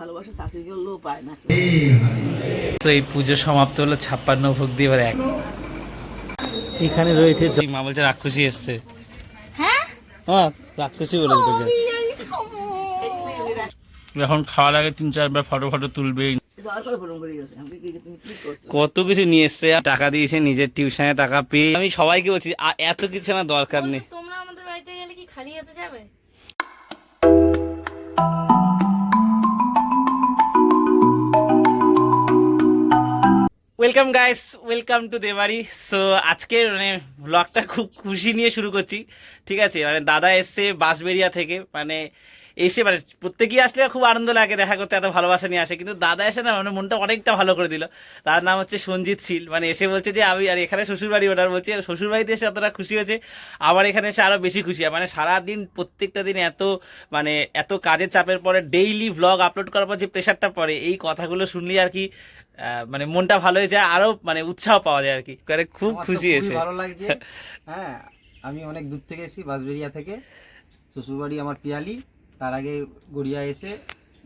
ভালোবাসা চাকরি করলেও পায় না। তো এই পুজো সমাপ্ত হলো ছাপ্পান্ন ভোগ দিয়ে এবার এক। এখানে রয়েছে মা বলছে রাক্ষসী এসছে। হ্যাঁ? হ্যাঁ রাক্ষসী বলেছে তোকে এখন খাওয়ার আগে তিন চারবার ফটো ফটো তুলবে দয়া করে ফোন করে গেছে আমি কি তুমি কি করছ কত কিছু নিয়ে এসছে টাকা দিয়েছে নিজের টিউশনে টাকা পেয়ে। আমি সবাইকে বলছি এত কিছু না দরকার নেই। তোমরা আমাদের বাড়িতে গেলে কি খালি হাতে যাবে? ওয়েলকাম গাইস ওয়েলকাম টু দেবাড়ি সো আজকে মানে ব্লগটা খুব খুশি নিয়ে শুরু করছি। ঠিক আছে? মানে দাদা এসছে বাঁশবেরিয়া থেকে। মানে এসে মানে প্রত্যেকেই আসলে খুব আনন্দ লাগে দেখা করতে এত ভালোবাসা নিয়ে আসে। কিন্তু দাদা এসে না মানে মনটা অনেকটা ভালো করে দিল। তার নাম হচ্ছে সঞ্জিত শীল। মানে এসে বলছে যে আমি আর এখানে শ্বশুরবাড়ি ওনার। বলছে শ্বশুরবাড়িতে এসে অতটা খুশি হয়েছে। আমার এখানে এসে আরও বেশি খুশি। হয় মানে সারাদিন প্রত্যেকটা দিন এত মানে এত কাজের চাপের পরে ডেইলি ভ্লগ আপলোড করার পর যে প্রেশারটা পড়ে এই কথাগুলো শুনলে আর কি মানে মনটা ভালো হয়ে যায় আরও মানে উৎসাহ পাওয়া যায় আর কি। মানে খুব খুশি এসে। ভালো লাগছে। হ্যাঁ আমি অনেক দূর থেকে এসেছি বাঁশবেরিয়া থেকে। শ্বশুরবাড়ি আমার পিয়ালি। তার আগে গড়িয়া এসে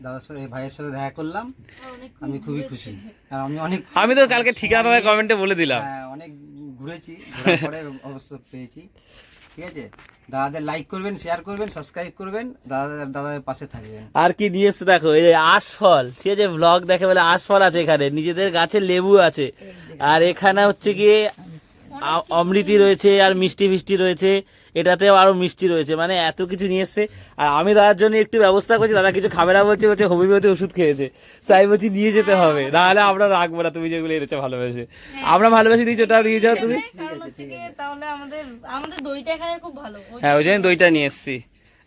দাদার সাথে ভাইয়ের সাথে দেখা করলাম। আমি খুবই খুশি। আর আমি অনেক আমি তো কালকে ঠিকানা কমেন্টে বলে দিলাম। হ্যাঁ, অনেক ঘুরেছি ঘোরার পরে অবশ্য পেয়েছি। ঠিক আছে? দাদাদের লাইক করবেন শেয়ার করবেন সাবস্ক্রাইব করবেন দাদাদের দাদাদের পাশে থাকবেন। আর কি নিয়ে এসছে দেখো এই যে আশফল ঠিক আছে? ব্লগ দেখে বলে আশফল আছে এখানে নিজেদের গাছে লেবু আছে। আর এখানে হচ্ছে গিয়ে অমৃতি রয়েছে আর মিষ্টি ফিষ্টি রয়েছে এটাতেও আরও মিষ্টি রয়েছে মানে এত কিছু নিয়ে এসছে। আর আমি দাদার জন্য একটু ব্যবস্থা করছি দাদা কিছু খাবে না বলছে বলছে হোমিওপ্যাথি ওষুধ খেয়েছে। তাই বলছি নিয়ে যেতে হবে নাহলে আমরা রাখব না তুমি যেগুলো এনেছো ভালোবেসে। আমরা ভালোবেসে দিয়েছি ওটা নিয়ে যাও তুমি। কারণ হচ্ছে কি তাহলে আমাদের আমাদের দইটা খুব ভালো। হ্যাঁ ওই জন্য দইটা নিয়ে এসছি।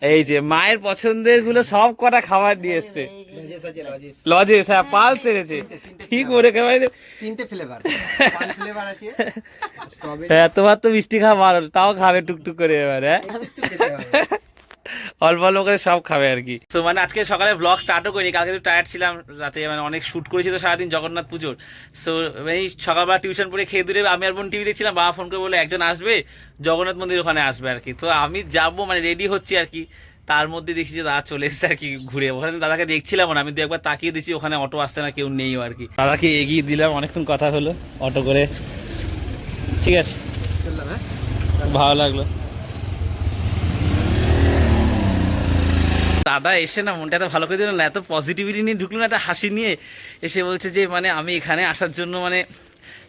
এই যে মায়ের পছন্দেরগুলো সব কটা খাবার দিয়ে এসছে। লজেস হ্যাঁ পাল সেরেছে ঠিক মনে খাবার তিনটে ফ্লেভার পান ফ্লেভার আছে হ্যাঁ তোমার তো মিষ্টি খাওয়া ভালো তাও খাবে টুকটুক করে এবার হ্যাঁ? অল্প অল্প করে সব খাবে আর কি। তো মানে আজকে সকালে ব্লগ স্টার্টও করিনি কালকে একটু টায়ার্ড ছিলাম রাতে মানে অনেক শ্যুট করেছি তো সারাদিন জগন্নাথ পুজোর। সো এই সকালবেলা টিউশন পড়ে খেয়ে দূরে আমি আর বোন টিভি দেখছিলাম বাবা ফোন করে বলে একজন আসবে জগন্নাথ মন্দির ওখানে আসবে আর কি। তো আমি যাব মানে রেডি হচ্ছি আর কি। তার মধ্যে দেখছি যে দাদা চলে এসেছে আর কি ঘুরে। ওখানে দাদাকে দেখছিলাম না আমি দু একবার তাকিয়ে দিচ্ছি ওখানে অটো আসছে না কেউ নেই আর কি। দাদাকে এগিয়ে দিলাম অনেকক্ষণ কথা হলো অটো করে। ঠিক আছে। হ্যাঁ? ভালো লাগল। দাদা এসে না মনটা এত ভালো করে দিল না, এত পজিটিভিটি নিয়ে ঢুকলো না, একটা হাসি নিয়ে এসে বলছে যে মানে আমি এখানে আসার জন্য মানে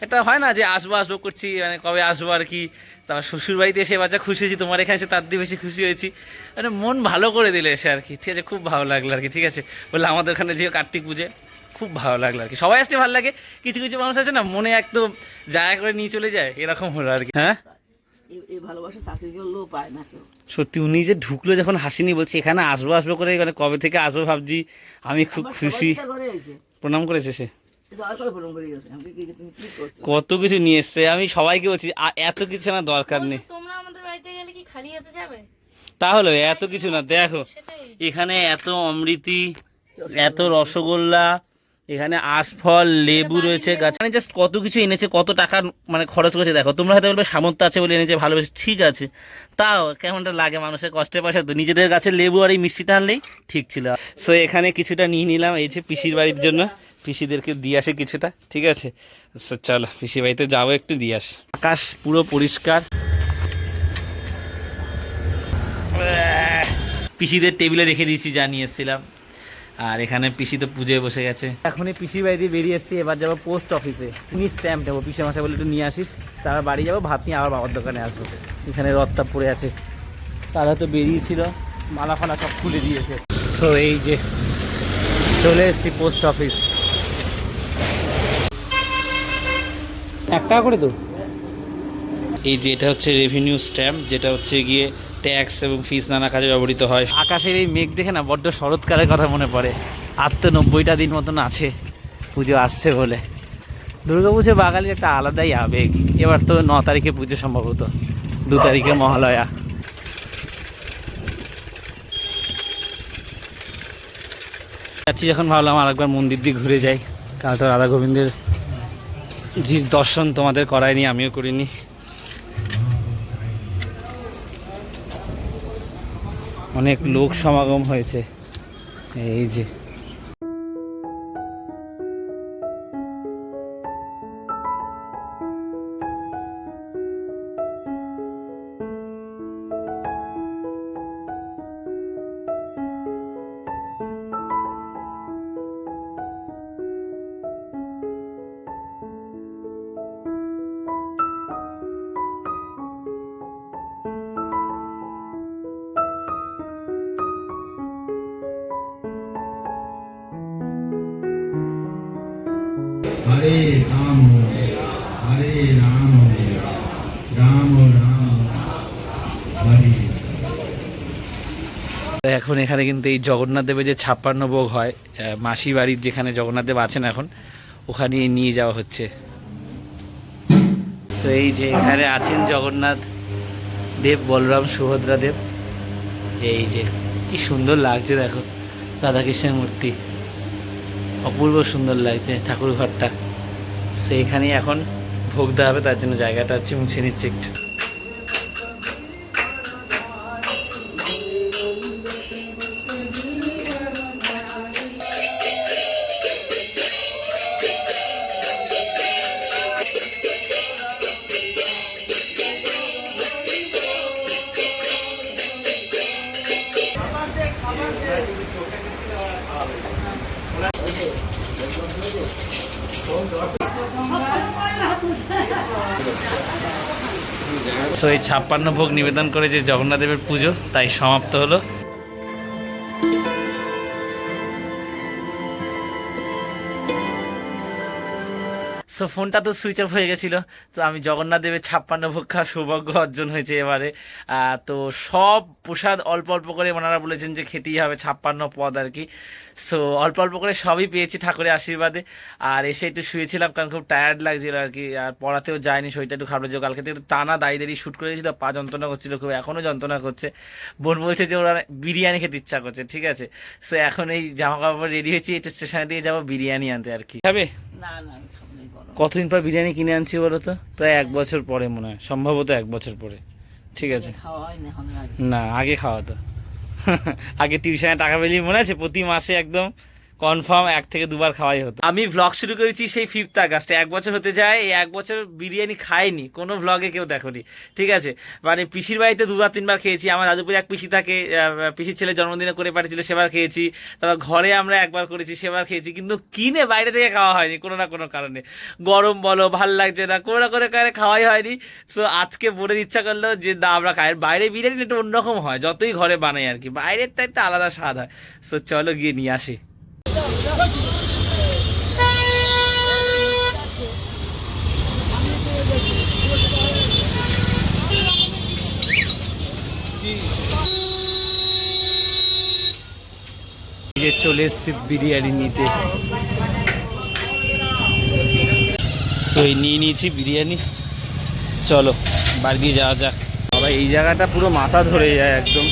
একটা হয় না যে আসব আসব করছি মানে কবে আসব আর কি? তারপর শ্বশুর বাড়িতে এসে বাচ্চা খুশি হয়েছি, তোমার এখানে এসে তার দিয়ে বেশি খুশি হয়েছি। মানে মন ভালো করে দিলে এসে আর কি, ঠিক আছে, খুব ভালো লাগল আর কি, ঠিক আছে। বললে, আমাদের ওখানে যে কার্তিক পুজো। খুব ভালো লাগল আর কি। সবাই আসতে ভালো লাগে, কিছু কিছু মানুষ আছে না মনে একদম জায়গা করে নিয়ে চলে যায়, এরকম হলো আর কি। হ্যাঁ? এই- এই ভালোবাসা চাকরি করলেও পায় না কেউ। সত্যি উনি যে ঢুকলো যখন হাসিনি বলছে এখানে আসব আসব করে মানে কবে থেকে আসব ভাবছি আমি খুব খুশি। প্রণাম করেছে সে। কত কিছু নিয়ে এসছে আমি সবাইকে বলছি এত কিছু না দরকার নেই। তোমরা আমাদের বাড়িতে গেলে কি খালি হাতে যাবে? তাহলে এত কিছু না দেখো এখানে এত অমৃতি এত রসগোল্লা এখানে আশফল লেবু রয়েছে গাছ মানে জাস্ট কত কিছু এনেছে কত টাকা মানে খরচ করেছে দেখো। তোমরা হয়তো বলবে সামর্থ্য আছে বলে এনেছে ভালোবেসে ঠিক আছে। তাও কেমনটা লাগে মানুষের কষ্টের পয়সা? তো নিজেদের গাছের লেবু আর এই মিষ্টিটা আনলেই ঠিক ছিল। সো এখানে কিছুটা নিয়ে নিলাম এই যে পিসির বাড়ির জন্য। পিসিদেরকে দিয়ে আসে কিছুটা ঠিক আছে? চলো পিসির বাড়িতে যাব একটু দিয়ে আস। আকাশ পুরো পরিষ্কার। পিসিদের টেবিলে রেখে দিয়েছি জানিয়ে এসেছিলাম। আর এখানে পিসি তো পুজোয় বসে গেছে। এখনই পিসি বাড়িতে বেরিয়ে এসেছি এবার যাব পোস্ট অফিসে তুমি স্ট্যাম্প নেব পিসি মাসে বলে একটু নিয়ে আসিস। তারপর বাড়ি যাব ভাত নিয়ে আবার বাবার দোকানে আসব। এখানে রত্তা পড়ে আছে। তারা তো বেরিয়েছিল মালা ফালা সব খুলে দিয়েছে। সো এই যে চলে এসেছি পোস্ট অফিস এক টাকা করে তো এই যে এটা হচ্ছে রেভিনিউ স্ট্যাম্প যেটা হচ্ছে গিয়ে ট্যাক্স এবং ফিস নানা কাজে ব্যবহৃত হয়। আকাশের এই মেঘ দেখে না বড্ড শরৎকালের কথা মনে পড়ে। আর তো নব্বইটা দিন মতন আছে। পুজো আসছে বলে। দুর্গা পুজো বাঙালির একটা আলাদাই আবেগ। এবার তো ন তারিখে পুজো সম্ভবত। দু তারিখে মহালয়া। যাচ্ছি যখন ভাবলাম আর একবার মন্দির দিয়ে ঘুরে যাই। কাল তো রাধা গোবিন্দের জির দর্শন তোমাদের করায়নি আমিও করিনি। অনেক লোক সমাগম হয়েছে। এই যে। রাম হরে রাম রাম রাম। হরে। এখন এখানে কিন্তু এই জগন্নাথ দেবের যে ছাপ্পান্ন ভোগ হয় মাসি বাড়ির যেখানে জগন্নাথ দেব আছেন এখন, ওখানে নিয়ে যাওয়া হচ্ছে। তো এই যে এখানে আছেন জগন্নাথ দেব, বলরাম সুভদ্রা দেব। এই যে কি সুন্দর লাগছে দেখো, রাধাকৃষ্ণের মূর্তি। অপূর্ব সুন্দর লাগছে ঠাকুর ঘরটা সো এখানেই এখন ভোগ দেওয়া হবে তার জন্য জায়গাটা চুমছে মুছে নিচ্ছে একটু। সো এই ছাপ্পান্ন ভোগ নিবেদন করে যে জগন্নাথ দেবের পুজো তাই সমাপ্ত হলো। সো ফোনটা তো সুইচ অফ হয়ে গেছিল। তো আমি জগন্নাথ দেবের ছাপ্পান্ন ভোগ খাওয়ার সৌভাগ্য অর্জন হয়েছে এবারে। তো সব প্রসাদ অল্প অল্প করে ওনারা বলেছেন যে খেতেই হবে ছাপ্পান্ন পদ আর কি। সো অল্প অল্প করে সবই পেয়েছি ঠাকুরের আশীর্বাদে। আর এসে একটু শুয়েছিলাম কারণ খুব টায়ার্ড লাগছিল আর কি। আর পড়াতেও যায়নি শরীরটা একটু খারাপ হয়েছিল কালকে একটু টানা দাঁড়িয়ে শ্যুট করে দিয়েছি তো পা যন্ত্রণা করছিল খুব এখনও যন্ত্রণা করছে। বোন বলছে যে ওরা বিরিয়ানি খেতে ইচ্ছা করছে ঠিক আছে? সো এখন এই জামা কাপড় রেডি হয়েছি এটা স্টেশনে দিয়ে যাব বিরিয়ানি আনতে আর কি। খাবে? না না। কতদিন পর বিরিয়ানি কিনে আনছি বলো তো প্রায় এক বছর পরে মনে হয়। সম্ভবত এক বছর পরে। ঠিক আছে। না আগে খাওয়া তো। আগে টিউশনে টাকা পেলেই মনে আছে? প্রতি মাসে একদম কনফার্ম এক থেকে দুবার খাওয়াই হতো। আমি ভ্লগ শুরু করেছি সেই ফিফথ আগস্টে, এক বছর হতে যায়, এই এক বছর বিরিয়ানি খাইনি, কোনো ভ্লগে কেউ দেখোনি, ঠিক আছে? মানে পিসির বাড়িতে দুবার তিনবার খেয়েছি, আমার দাদুপুরে এক পিসি থাকে পিসির ছেলে জন্মদিনে করে পাঠিয়েছিল, সেবার খেয়েছি, তারপর ঘরে আমরা একবার করেছি, সেবার খেয়েছি, কিন্তু কিনে বাইরে থেকে খাওয়া হয়নি, কোনো না কোনো কারণে। গরম বলো, ভালো লাগছে না, কোনো না কোনো কারণে খাওয়াই হয়নি। সো আজকে বোনের ইচ্ছা করল যে, না, আমরা খাই। বাইরে বিরিয়ানি একটু অন্যরকম হয়, যতই ঘরে বানাই আর কি বাইরেরটা একটা আলাদা স্বাদ হয়। সো চলো গিয়ে নিয়ে আসি। চলে এসছি বিরিয়ানি নিতে। তো এই নিয়ে নিয়েছি বিরিয়ানি। চলো, বাড়ি দিয়ে যাওয়া যাক। বাবা, এই জায়গাটা পুরো মাথা ধরে যায় একদম।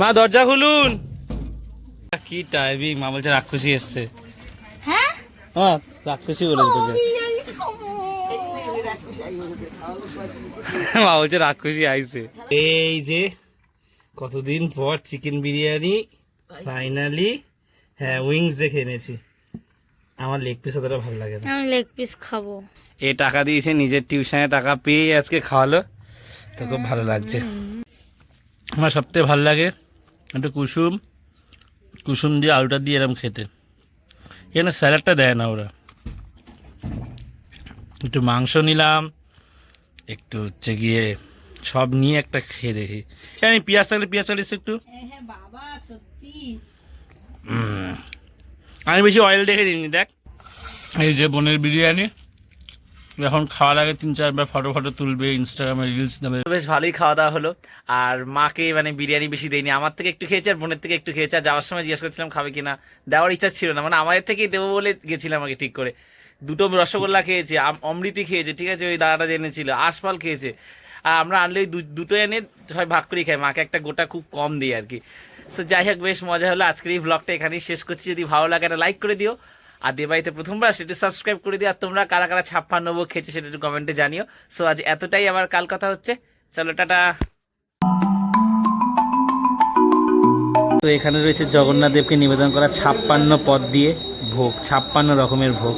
মা দরজা খুলুন। কি টাইমিং মা বলছে রাক্ষসী এসছে। হ্যাঁ? হ্যাঁ রাক্ষসী বলেছে তোকে মা বলছে রাক্ষসী আইছে। এই যে কতদিন পর চিকেন বিরিয়ানি ফাইনালি হ্যাঁ উইংস দেখে এনেছি। আমার লেগ পিস অতটা ভালো লাগে না। আমি লেগ পিস খাব। এ টাকা দিয়েছে নিজের টিউশনে টাকা পেয়ে আজকে খাওয়ালো। তো খুব ভালো লাগছে। আমার সবথেকে ভালো লাগে একটু কুসুম কুসুম দিয়ে আলুটা দিয়ে এরম খেতে। এখানে স্যালাডটা দেয় না ওরা। একটু মাংস নিলাম একটু হচ্ছে গিয়ে সব নিয়ে একটা খেয়ে দেখি। আমি পেঁয়াজ থাকলে পেঁয়াজ চালিস একটু। হ্যাঁ উম, আমি বেশি অয়েল দেখে নিইনি দেখ। এই যে বোনের বিরিয়ানি। এখন খাওয়ার আগে তিন চারবার ফটো ফটো তুলবে ইনস্টাগ্রামে রিলস দেবে বেশ ভালোই খাওয়া দাওয়া হলো। আর মাকে মানে বিরিয়ানি বেশি দেয়নি। আমার থেকে একটু খেয়েছে আর বোনের থেকে একটু খেয়েছে। আর যাওয়ার সময় জিজ্ঞেস করছিলাম, খাবে কিনা? দেওয়ার ইচ্ছা ছিল না। মানে আমাদের থেকেই দেবো বলে গেছিলাম আগে ঠিক করে। দুটো রসগোল্লা খেয়েছে অমৃতি খেয়েছে, ঠিক আছে? ওই দাদাটা জেনেছিল আশফল খেয়েছে। আর আমরা আনলে ওই দুটো এনে হয় ভাগ করেই খাই। মাকে একটা গোটা খুব কম দিই আর কি। সো যাই হোক, বেশ মজা হলো। আজকের এই ব্লগটা এখানেই শেষ করছি। যদি ভালো লাগে লাইক করে দিও। আর দেবাইতে প্রথমবার সেটি সাবস্ক্রাইব করে দিয়ে আর তোমরা কারা কারা ছাপ্পা নেব খেয়েছে সেটা একটু কমেন্টে জানিও। সো আজ এতটাই আবার কাল কথা হচ্ছে। চলো, টাটা। তো এখানে রয়েছে জগন্নাথ দেবকে নিবেদন করা ছাপ্পান্ন পদ দিয়ে ভোগ, ছাপ্পান্ন রকমের ভোগ।